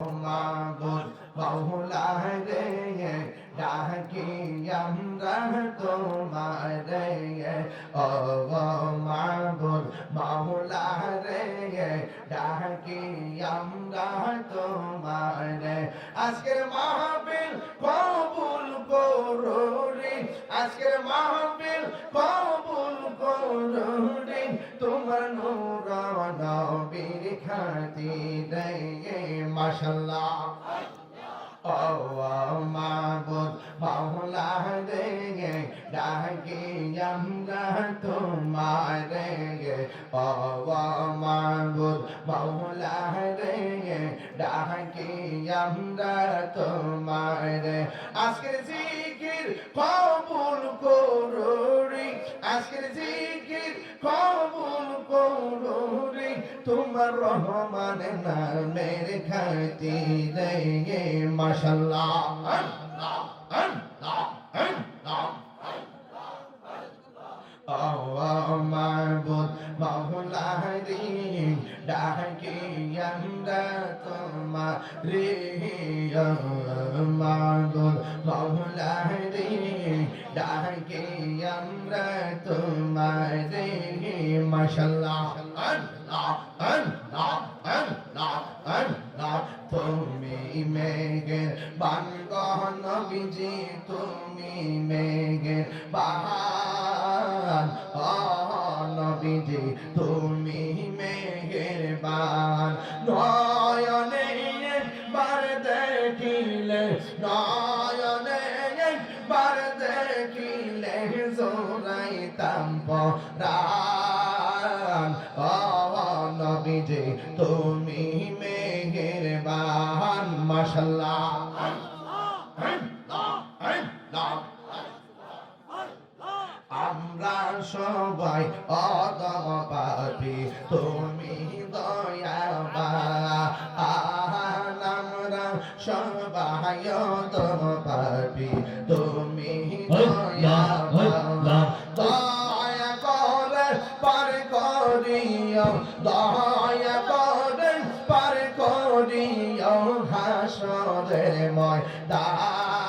মাবুদ বাহুলা রে ডাকি আমরা তোমার রে ও মাবুদ বাহুলা রে ডাকি আমরা তোমার রে আজকের মাহফিল কবুল করো রে আজকের মাহফিল কবুল করো রে তোমার নবীর খাতিরে মাশাল্লাহ। ও মাবুদ মাওলা রে ডাকি আজকের জিকির কবুল করো আজকের জিকির তোমার রহমান নামের খাতিরে মাশাল্লাহ। আল্লাহ আল্লাহ আল্লাহ। মাহবুদ মাহুলারি ডাকি আমরা তোমার রে মাহুলারি ডাকি আমরা তোমার রে মাশাল্লাহ তুমি মেঘের বানগণ নবীজি তুমি মেঘের বাহান নবীজি তুমি মেঘের বান নয়নে বার দেখিলে নয়নে বার দেখিলে জোরাইতাম পরাণ নবীজি তুমি মেঘের বান মাশাল্লাহ আমরা সবাই অদম পাপি তুমি দয়াবা আমরা সবাই অদম পাপি তুমি দয়াবা করিও, দয়া করে পার করিও হাসরের ময়দান।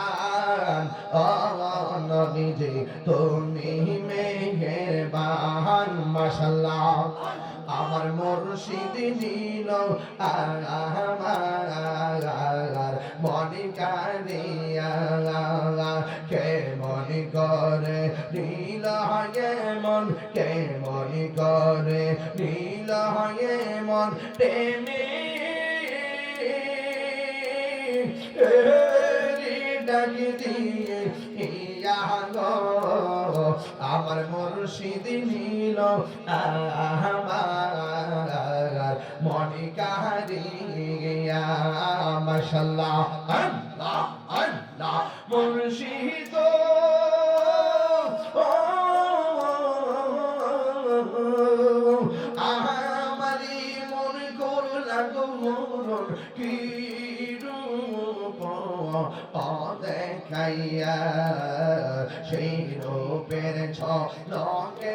নবীজি তুমি মেহেরবান মাশাল্লাহ আমার মুর্শিদ নীল আমার মনে কারিয়া কে করে নীল হয় মন কে করে নীল হয় মন প্রেমী ডাকি দিয়ে, ইয়া আমার মুর্শিদ নীল, আমার মনে কারিয়া মাশাল্লাহ, আল্লাহ আল্লাহ, মুর্শিদ মরণ কি রূপ দেখাইয়া সেই রূপের ছ লকে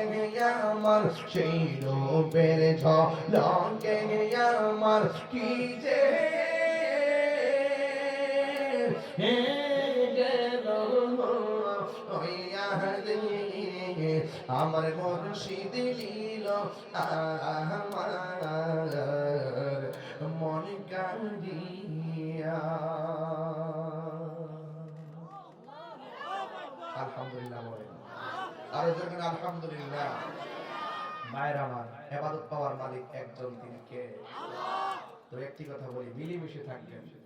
আমার সেই রূপের ছ লকে আমার কি যে গেল আমার মুর্শিদ লীল আমার মন আলহামদুলিল্লাহ বলেন। আলহামদুলিল্লাহ। মায়ের আমার এবাদত পাওয়ার মালিক একজন তিনি কে? তো একটি কথা বলি, মিলেমিশে থাকবেন।